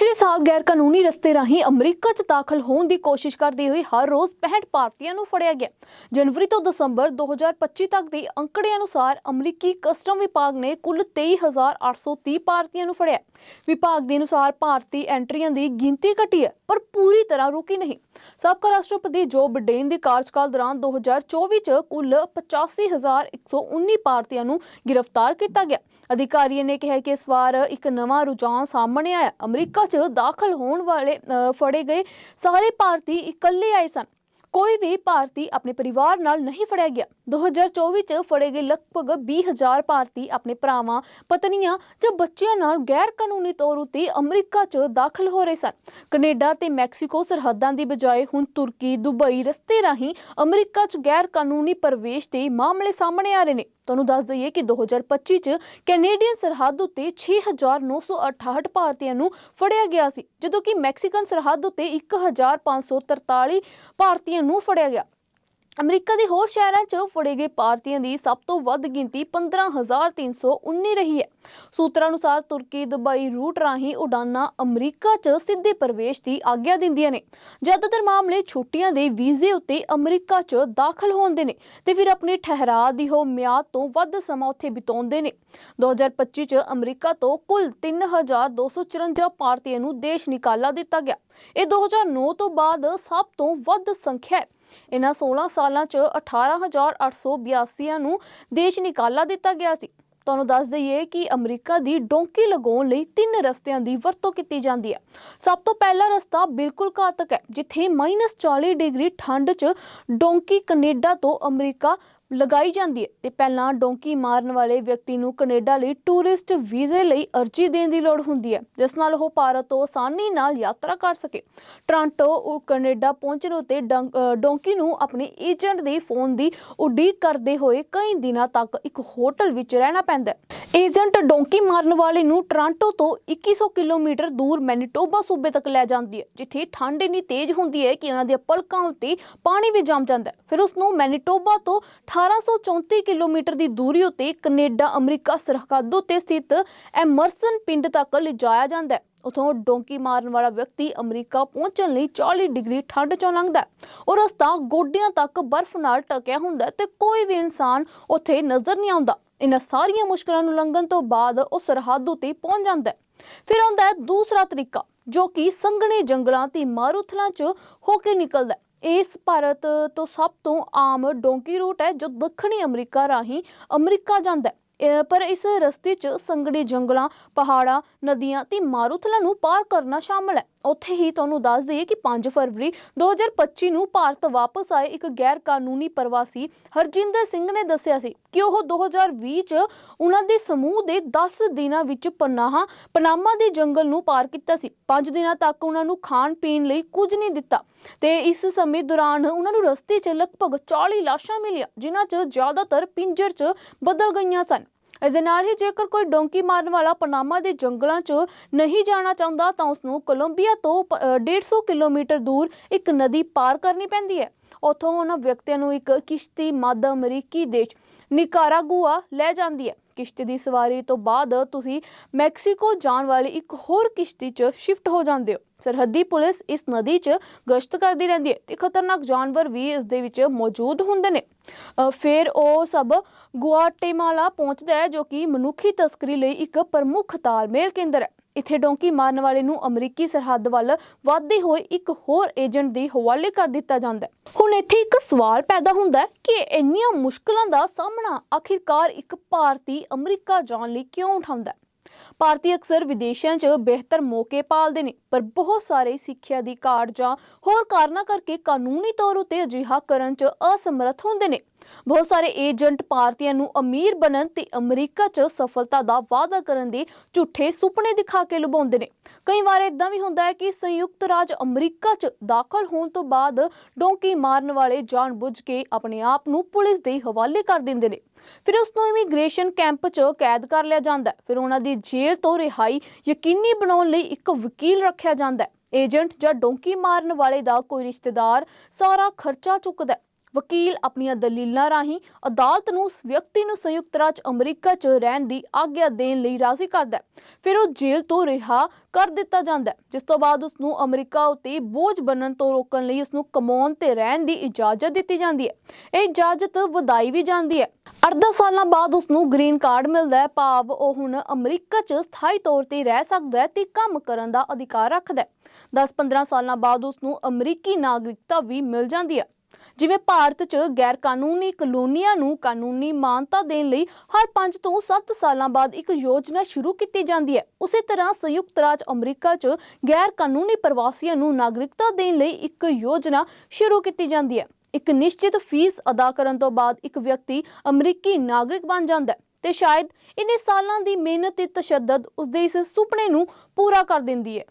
ਪਿਛਲੇ ਸਾਲ ਗੈਰ ਕਾਨੂੰਨੀ ਰਸਤੇ ਰਾਹੀਂ ਅਮਰੀਕਾ 'ਚ ਦਾਖਲ ਹੋਣ ਦੀ ਕੋਸ਼ਿਸ਼ ਕਰਦੀ ਹੋਈ ਹਰ ਰੋਜ਼ 65 ਭਾਰਤੀਆਂ ਨੂੰ ਫੜਿਆ ਗਿਆ। ਜਨਵਰੀ ਤੋਂ ਦਸੰਬਰ 2025 ਤੱਕ ਦੇ ਅੰਕੜੇ ਅਨੁਸਾਰ ਅਮਰੀਕੀ ਕਸਟਮ ਵਿਭਾਗ ਨੇ ਕੁੱਲ 23830 ਭਾਰਤੀਆਂ ਨੂੰ ਫੜਿਆ। ਵਿਭਾਗ ਦੇ ਅਨੁਸਾਰ ਭਾਰਤੀ ਐਂਟਰੀਆਂ ਦੀ ਗਿਣਤੀ ਘਟੀ ਹੈ, ਪਰ ਪੂਰੀ ਤਰ੍ਹਾਂ ਰੁਕੀ ਨਹੀਂ। ਸਾਬਕਾ ਰਾਸ਼ਟਰਪਤੀ ਜੋ ਬਿਡੇਨ ਦੇ ਕਾਰਜਕਾਲ ਦੌਰਾਨ 2024 ਚ ਕੁੱਲ 85119 ਭਾਰਤੀਆਂ ਨੂੰ ਗ੍ਰਿਫਤਾਰ ਕੀਤਾ ਗਿਆ। ਅਧਿਕਾਰੀਆਂ ਨੇ ਕਿਹਾ ਕਿ ਇਸ ਵਾਰ ਇੱਕ ਨਵਾਂ ਰੁਝਾਨ ਸਾਹਮਣੇ ਆਇਆ। ਅਮਰੀਕਾ 'ਚ ਦਾਖਲ ਹੋਣ ਵਾਲੇ ਫੜੇ ਗਏ ਸਾਰੇ ਭਾਰਤੀ ਇਕੱਲੇ ਆਏ ਸਨ। ਕੋਈ ਵੀ ਭਾਰਤੀ ਆਪਣੇ ਪਰਿਵਾਰ ਨਾਲ ਨਹੀਂ ਫੜਿਆ ਗਿਆ। 2024 ਚ ਫੜੇ ਗਏ ਲਗਭਗ 20000 ਭਾਰਤੀ ਆਪਣੇ ਭਰਾਵਾਂ, ਪਤਨੀਆਂ ਜਾਂ ਬੱਚਿਆਂ ਨਾਲ ਗੈਰ ਕਾਨੂੰਨੀ ਤੌਰ ਉਤੇ ਅਮਰੀਕਾ 'ਚ ਦਾਖਲ ਹੋ ਰਹੇ ਸਨ। ਕੈਨੇਡਾ ਤੇ ਮੈਕਸੀਕੋ ਸਰਹੱਦਾਂ ਦੀ ਬਜਾਏ ਹੁਣ ਤੁਰਕੀ, ਦੁਬਈ ਰਸਤੇ ਰਾਹੀਂ ਅਮਰੀਕਾ 'ਚ ਗੈਰ ਕਾਨੂੰਨੀ ਪ੍ਰਵੇਸ਼ ਦੇ ਮਾਮਲੇ ਸਾਹਮਣੇ ਆ ਰਹੇ ਨੇ। ਤੁਹਾਨੂੰ ਦੱਸ ਦਈਏ ਕਿ 2025 ਚ ਕੈਨੇਡੀਅਨ ਸਰਹੱਦ ਉੱਤੇ 6968 ਭਾਰਤੀਆਂ ਨੂੰ ਫੜਿਆ ਗਿਆ ਸੀ, ਜਦੋਂ ਕਿ ਮੈਕਸੀਕਨ ਸਰਹੱਦ ਉੱਤੇ 1543 ਭਾਰਤੀਆਂ ਨੂੰ ਫੜਿਆ ਗਿਆ। ਅਮਰੀਕਾ ਦੇ ਹੋਰ ਸ਼ਹਿਰਾਂ 'ਚ ਫੜੇ ਗਏ ਭਾਰਤੀਆਂ ਦੀ ਸਭ ਤੋਂ ਵੱਧ ਗਿਣਤੀ 15319 ਰਹੀ ਹੈ। ਸੂਤਰਾਂ ਅਨੁਸਾਰ ਤੁਰਕੀ ਦੁਬਈ ਰੂਟ ਰਾਹੀਂ ਉਡਾਨਾਂ ਅਮਰੀਕਾ 'ਚ ਸਿੱਧੇ ਪ੍ਰਵੇਸ਼ ਦੀ ਆਗਿਆ ਦਿੰਦੀਆਂ ਨੇ। ਜ਼ਿਆਦਾਤਰ ਮਾਮਲੇ ਛੁੱਟੀਆਂ ਦੇ ਵੀਜ਼ੇ ਉੱਤੇ ਅਮਰੀਕਾ 'ਚ ਦਾਖਲ ਹੋਣ ਦੇ ਨੇ ਤੇ ਫਿਰ ਆਪਣੇ ਠਹਿਰਾਅ ਦੀ ਹੋ ਮਿਆਦ ਤੋਂ ਵੱਧ ਸਮਾਂ ਉੱਥੇ ਬਿਤਾਉਂਦੇ ਨੇ। 2025 ਚ ਅਮਰੀਕਾ ਤੋਂ ਕੁੱਲ 3254 ਭਾਰਤੀਆਂ ਨੂੰ ਦੇਸ਼ ਨਿਕਾਲਾ ਦਿੱਤਾ ਗਿਆ। ਇਹ 2009 ਤੋਂ ਬਾਅਦ ਸਭ ਤੋਂ ਵੱਧ ਸੰਖਿਆ ਹੈ। ਇਹਨਾਂ 16 ਸਾਲਾਂ 'ਚ 18882 ਨੂੰ ਦੇਸ਼ ਨਿਕਾਲਾ ਦਿੱਤਾ ਗਿਆ ਸੀ। ਤੁਹਾਨੂੰ ਦੱਸ ਦਈਏ ਕਿ ਅਮਰੀਕਾ ਦੀ ਡੋਂਕੀ ਲਗਾਉਣ ਲਈ ਤਿੰਨ ਰਸਤਿਆਂ ਦੀ ਵਰਤੋਂ ਕੀਤੀ ਜਾਂਦੀ ਹੈ। ਸਭ ਤੋਂ ਪਹਿਲਾ ਰਸਤਾ ਬਿਲਕੁਲ ਘਾਤਕ ਹੈ, ਜਿੱਥੇ -40 ਡਿਗਰੀ ਠੰਡ 'ਚ ਡੋਂਕੀ ਕੈਨੇਡਾ ਤੋਂ ਅਮਰੀਕਾ ਲਗਾਈ ਜਾਂਦੀ ਹੈ ਤੇ ਪਹਿਲਾਂ ਡੋਂਕੀ ਮਾਰਨ ਵਾਲੇ ਵਿਅਕਤੀ ਨੂੰ ਕੈਨੇਡਾ ਲਈ ਟੂਰਿਸਟ ਵੀਜ਼ੇ ਲਈ ਅਰਜ਼ੀ ਦੇਣ ਦੀ ਲੋੜ ਹੁੰਦੀ ਹੈ, ਜਿਸ ਨਾਲ ਉਹ ਭਾਰਤ ਤੋਂ ਆਸਾਨੀ ਨਾਲ ਯਾਤਰਾ ਕਰ ਸਕੇ। ਟੋਰਾਂਟੋ, ਉਹ ਕੈਨੇਡਾ ਪਹੁੰਚਣ ਉਤੇ ਡੋਂਕੀ ਨੂੰ ਆਪਣੇ ਏਜੰਟ ਦੇ ਫੋਨ ਦੀ ਉਡੀਕ ਕਰਦੇ ਹੋਏ ਕਈ ਦਿਨਾਂ ਤੱਕ ਇੱਕ ਹੋਟਲ ਵਿੱਚ ਰਹਿਣਾ ਪੈਂਦਾ ਹੈ। ਏਜੰਟ ਡੋਂਕੀ ਮਾਰਨ ਵਾਲੇ ਨੂੰ ਟੋਰਾਂਟੋ ਤੋਂ 2100 ਕਿਲੋਮੀਟਰ ਦੂਰ ਮੈਨੀਟੋਬਾ ਸੂਬੇ ਤੱਕ ਲੈ ਜਾਂਦੀ ਹੈ, ਜਿੱਥੇ ਠੰਡ ਇੰਨੀ ਤੇਜ਼ ਹੁੰਦੀ ਹੈ ਕਿ ਉਹਨਾਂ ਦੀਆਂ ਪਲਕਾਂ ਉੱਤੇ ਪਾਣੀ ਵੀ ਜੰਮ ਜਾਂਦਾ ਹੈ। ਫਿਰ ਉਸ ਨੂੰ ਮੈਨੀਟੋਬਾ ਤੋਂ 1834 ਕਿਲੋਮੀਟਰ ਦੀ ਦੂਰੀ ਉੱਤੇ ਕੈਨੇਡਾ, ਅਮਰੀਕਾ, ਸਰਹੱਦ ਉੱਤੇ ਸਥਿਤ ਐਮਰਸਨ ਪਿੰਡ ਤੱਕ ਲਿਜਾਇਆ ਜਾਂਦਾ ਹੈ। ਉਥੋਂ ਡੋਂਕੀ ਮਾਰਨ ਵਾਲਾ ਵਿਅਕਤੀ ਅਮਰੀਕਾ ਪਹੁੰਚਣ ਲਈ 40 ਡਿਗਰੀ ਠੰਡ ਚੋਂ ਲੰਘਦਾ ਹੈ ਉਹ ਰਸਤਾ ਗੋਡਿਆਂ ਤੱਕ ਬਰਫ਼ ਨਾਲ ਢਕਿਆ ਹੁੰਦਾ ਤੇ ਕੋਈ ਵੀ ਇਨਸਾਨ ਉੱਥੇ ਨਜ਼ਰ ਨਹੀਂ ਆਉਂਦਾ। ਇਹਨਾਂ ਸਾਰੀਆਂ ਮੁਸ਼ਕਲਾਂ ਨੂੰ ਲੰਘਣ ਤੋਂ ਬਾਅਦ ਉਹ ਸਰਹੱਦ ਉੱਤੇ ਪਹੁੰਚ ਜਾਂਦਾ ਫਿਰ ਆਉਂਦਾ ਹੈ ਦੂਸਰਾ ਤਰੀਕਾ, ਜੋ ਕਿ ਸੰਘਣੇ ਜੰਗਲਾਂ ਤੇ ਮਾਰੂਥਲਾਂ 'ਚ ਹੋ ਕੇ ਨਿਕਲਦਾ ਹੈ। ਇਸ ਭਾਰਤ ਤੋਂ ਸਭ ਤੋਂ ਆਮ ਡੋਂਕੀ ਰੂਟ ਹੈ, ਜੋ ਦੱਖਣੀ ਅਮਰੀਕਾ ਰਾਹੀਂ ਅਮਰੀਕਾ ਜਾਂਦਾ ਹੈ। ਇਹ- ਪਰ ਇਸ ਰਸਤੇ 'ਚ ਸੰਘਣੇ ਜੰਗਲਾਂ, ਪਹਾੜਾਂ, ਨਦੀਆਂ ਤੇ ਮਾਰੂਥਲਾਂ ਨੂੰ ਪਾਰ ਕਰਨਾ ਸ਼ਾਮਲ ਹੈ। ਉੱਥੇ ਹੀ ਤੁਹਾਨੂੰ ਦੱਸ ਦਈਏ ਕਿ 5 ਫਰਵਰੀ 2025 ਨੂੰ ਭਾਰਤ ਵਾਪਸ ਆਏ ਇੱਕ ਗੈਰ ਕਾਨੂੰਨੀ ਪ੍ਰਵਾਸੀ ਹਰਜਿੰਦਰ ਸਿੰਘ ਨੇ ਦੱਸਿਆ ਸੀ ਕਿ ਉਹ 2020 ਚ ਉਹਨਾਂ ਦੇ ਸਮੂਹ ਦੇ 10 ਦਿਨਾਂ ਵਿੱਚ ਪਨਾਹ, ਪਨਾਮਾ ਦੇ ਜੰਗਲ ਨੂੰ ਪਾਰ ਕੀਤਾ ਸੀ। 5 ਦਿਨਾਂ ਤੱਕ ਉਹਨਾਂ ਨੂੰ ਖਾਣ ਪੀਣ ਲਈ ਕੁਝ ਨਹੀਂ ਦਿੱਤਾ ਤੇ ਇਸ ਸਮੇਂ ਦੌਰਾਨ ਉਹਨਾਂ ਨੂੰ ਰਸਤੇ 'ਚ ਲਗਭਗ 40 ਲਾਸ਼ਾਂ ਮਿਲੀਆਂ, ਜਿਨ੍ਹਾਂ 'ਚ ਜ਼ਿਆਦਾਤਰ ਪਿੰਜਰ 'ਚ ਬਦਲ ਗਈਆਂ ਸਨ। ਇਸ ਦੇ ਨਾਲ ਹੀ ਜੇਕਰ ਕੋਈ ਡੋਂਕੀ ਮਾਰਨ ਵਾਲਾ ਪਨਾਮਾ ਦੇ ਜੰਗਲਾਂ 'ਚ ਨਹੀਂ ਜਾਣਾ ਚਾਹੁੰਦਾ ਤਾਂ ਉਸ ਨੂੰ ਕੋਲੰਬੀਆ ਤੋਂ ਪ- ਅ, 150 ਕਿਲੋਮੀਟਰ ਦੂਰ ਇੱਕ ਨਦੀ ਪਾਰ ਕਰਨੀ ਪੈਂਦੀ ਹੈ। ਉੱਥੋਂ ਉਹਨਾਂ ਵਿਅਕਤੀਆਂ ਨੂੰ ਇੱਕ ਕਿਸ਼ਤੀ ਮੱਧ ਅਮਰੀਕੀ ਦੇਸ਼ ਨਿਕਾਰਾਗੁਆ ਲੈ ਜਾਂਦੀ ਹੈ। ਕਿਸ਼ਤੀ ਦੀ ਸਵਾਰੀ ਤੋਂ ਬਾਅਦ ਤੁਸੀਂ ਮੈਕਸੀਕੋ ਜਾਣ ਵਾਲੀ ਇੱਕ ਹੋਰ ਕਿਸ਼ਤੀ 'ਚ ਸ਼ਿਫਟ ਹੋ ਜਾਂਦੇ ਹੋ। ਸਰਹੱਦੀ ਪੁਲਿਸ ਇਸ ਨਦੀ 'ਚ ਗਸ਼ਤ ਕਰਦੀ ਰਹਿੰਦੀ ਹੈ ਤੇ ਖਤਰਨਾਕ ਜਾਨਵਰ ਵੀ ਇਸ ਦੇ ਵਿੱਚ ਮੌਜੂਦ ਹੁੰਦੇ ਨੇ। ਅ, ਫਿਰ ਉਹ ਸਭ ਗੁਆਟੇਮਾਲਾ ਪਹੁੰਚਦਾ ਹੈ ਜੋ ਕਿ ਮਨੁੱਖੀ ਤਸਕਰੀ ਲਈ ਇੱਕ ਪ੍ਰਮੁੱਖ ਤਾਲਮੇਲ ਕੇਂਦਰ ਹੈ। ਇੱਥੇ ਡੋਂਕੀ ਮਾਰਨ ਵਾਲੇ ਨੂੰ ਅਮਰੀਕੀ ਸਰਹੱਦ ਵੱਲ ਵਧਦੇ ਹੋਏ ਇੱਕ ਹੋਰ ਏਜੰਟ ਦੇ ਹਵਾਲੇ ਕਰ ਦਿੱਤਾ ਜਾਂਦਾ ਹੈ। ਹੁਣ ਇੱਥੇ ਇੱਕ ਸਵਾਲ ਪੈਦਾ ਹੁੰਦਾ ਹੈ ਕਿ ਇੰਨੀਆਂ ਮੁਸ਼ਕਲਾਂ ਦਾ ਸਾਹਮਣਾ ਆਖਿਰਕਾਰ ਇੱਕ ਭਾਰਤੀ ਅਮਰੀਕਾ ਜਾਣ ਲਈ ਕਿਉਂ ਉਠਾਉਂਦਾ ਹੈ? ਭਾਰਤੀ ਅਕਸਰ ਵਿਦੇਸ਼ਾਂ 'ਚ ਬਿਹਤਰ ਮੌਕੇ ਪਾਲਦੇ ਨੇ, ਪਰ ਬਹੁਤ ਸਾਰੇ ਸਿੱਖਿਆ ਦੀ ਘਾਟ ਜਾਂ ਹੋਰ ਕਾਰਨਾਂ ਕਰਕੇ ਕਾਨੂੰਨੀ ਤੌਰ ਉਤੇ ਅਜਿਹਾ ਕਰਨ 'ਚ ਅਸਮਰੱਥ ਹੁੰਦੇ ਨੇ। ਬਹੁਤ ਸਾਰੇ ਏਜੰਟ ਭਾਰਤੀਆਂ ਨੂੰ ਅਮੀਰ ਬਣਨ ਤੇ ਅਮਰੀਕਾ 'ਚ ਸਫਲਤਾ ਦਾ ਵਾਅਦਾ ਕਰਨ ਦੇ ਝੂਠੇ ਸੁਪਨੇ ਦਿਖਾ ਕੇ ਲੁਭਾਉਂਦੇ ਨੇ। ਕਈ ਵਾਰ ਇਦਾਂ ਵੀ ਹੁੰਦਾ ਹੈ ਕਿ ਸੰਯੁਕਤ ਰਾਜ ਅਮਰੀਕਾ 'ਚ ਦਾਖਲ ਹੋਣ ਤੋਂ ਬਾਅਦ ਡੋਂਕੀ ਮਾਰਨ ਵਾਲੇ ਜਾਣਬੁੱਝ ਕੇ ਆਪਣੇ ਆਪ ਨੂੰ ਪੁਲਿਸ ਦੇ ਹਵਾਲੇ ਕਰ ਦਿੰਦੇ ਨੇ। ਫਿਰ ਉਸ ਨੂੰ ਇਮੀਗ੍ਰੇਸ਼ਨ ਕੈਂਪ 'ਚ ਕੈਦ ਕਰ ਲਿਆ ਜਾਂਦਾ ਫਿਰ ਉਹਨਾਂ ਦੀ ਜੇਲ੍ਹ ਤੋਂ ਰਿਹਾਈ ਯਕੀਨੀ ਬਣਾਉਣ ਲਈ ਇੱਕ ਵਕੀਲ ਰੱਖਿਆ ਜਾਂਦਾ ਹੈ। ਏਜੰਟ ਜਾਂ ਡੋਂਕੀ ਮਾਰਨ ਵਾਲੇ ਦਾ ਕੋਈ ਰਿਸ਼ਤੇਦਾਰ ਸਾਰਾ ਖਰਚਾ ਚੁੱਕਦਾ ਹੈ। ਵਕੀਲ ਆਪਣੀਆਂ ਦਲੀਲਾਂ ਰਾਹੀਂ ਅਦਾਲਤ ਨੂੰ ਉਸ ਵਿਅਕਤੀ ਨੂੰ ਸੰਯੁਕਤ ਰਾਜ ਅਮਰੀਕਾ 'ਚ ਰਹਿਣ ਦੀ ਆਗਿਆ ਦੇਣ ਲਈ ਰਾਜ਼ੀ ਕਰਦਾ ਹੈ। ਫਿਰ ਉਹ ਜੇਲ੍ਹ ਤੋਂ ਰਿਹਾ ਕਰ ਦਿੱਤਾ ਜਾਂਦਾ ਹੈ, ਜਿਸ ਤੋਂ ਬਾਅਦ ਉਸ ਨੂੰ ਅਮਰੀਕਾ ਉਤੇ ਬੋਝ ਬਣਨ ਤੋਂ ਰੋਕਣ ਲਈ ਉਸ ਨੂੰ ਕਮਾਉਣ ਤੇ ਰਹਿਣ ਦੀ ਇਜਾਜ਼ਤ ਦਿੱਤੀ ਜਾਂਦੀ ਹੈ। ਇਹ ਇਜਾਜ਼ਤ ਵਧਾਈ ਵੀ ਜਾਂਦੀ ਹੈ। 8 ਸਾਲਾਂ ਬਾਅਦ ਉਸ ਨੂੰ ਗ੍ਰੀਨ ਕਾਰਡ ਮਿਲਦਾ ਹੈ। ਭਾਵ ਉਹ ਹੁਣ ਅਮਰੀਕਾ 'ਚ ਸਥਾਈ ਤੌਰ ਤੇ ਰਹਿ ਸਕਦਾ ਹੈ ਤੇ ਕੰਮ ਕਰਨ ਦਾ ਅਧਿਕਾਰ ਰੱਖਦਾ ਹੈ। 10-15 ਸਾਲਾਂ ਬਾਅਦ ਉਸ ਨੂੰ ਅਮਰੀਕੀ ਨਾਗਰਿਕਤਾ ਵੀ ਮਿਲ ਜਾਂਦੀ ਹੈ। ਜਿਵੇਂ ਭਾਰਤ 'ਚ ਗੈਰ ਕਾਨੂੰਨੀ ਕਲੋਨੀਆਂ ਨੂੰ ਕਾਨੂੰਨੀ ਮਾਨਤਾ ਦੇਣ ਲਈ ਹਰ 5 ਤੋਂ 7 ਸਾਲਾਂ ਬਾਅਦ ਇੱਕ ਯੋਜਨਾ ਸ਼ੁਰੂ ਕੀਤੀ ਜਾਂਦੀ ਹੈ। ਉਸੇ ਤਰ੍ਹਾਂ ਸੰਯੁਕਤ ਰਾਜ ਅਮਰੀਕਾ 'ਚ ਗੈਰ ਕਾਨੂੰਨੀ ਪ੍ਰਵਾਸੀਆਂ ਨੂੰ ਨਾਗਰਿਕਤਾ ਦੇਣ ਲਈ ਇੱਕ ਯੋਜਨਾ ਸ਼ੁਰੂ ਕੀਤੀ ਜਾਂਦੀ ਹੈ। ਇੱਕ ਨਿਸ਼ਚਿਤ ਫੀਸ ਅਦਾ ਕਰਨ ਤੋਂ ਬਾਅਦ ਇੱਕ ਵਿਅਕਤੀ ਅਮਰੀਕੀ ਨਾਗਰਿਕ ਬਣ ਜਾਂਦਾ ਹੈ ਤੇ ਸ਼ਾਇਦ ਇਨੇ ਸਾਲਾਂ ਦੀ ਮਿਹਨਤ ਤੇ ਤਸ਼ੱਦਦ ਉਸਦੇ ਇਸ ਸੁਪਨੇ ਨੂੰ ਪੂਰਾ ਕਰ ਦਿੰਦੀ ਹੈ।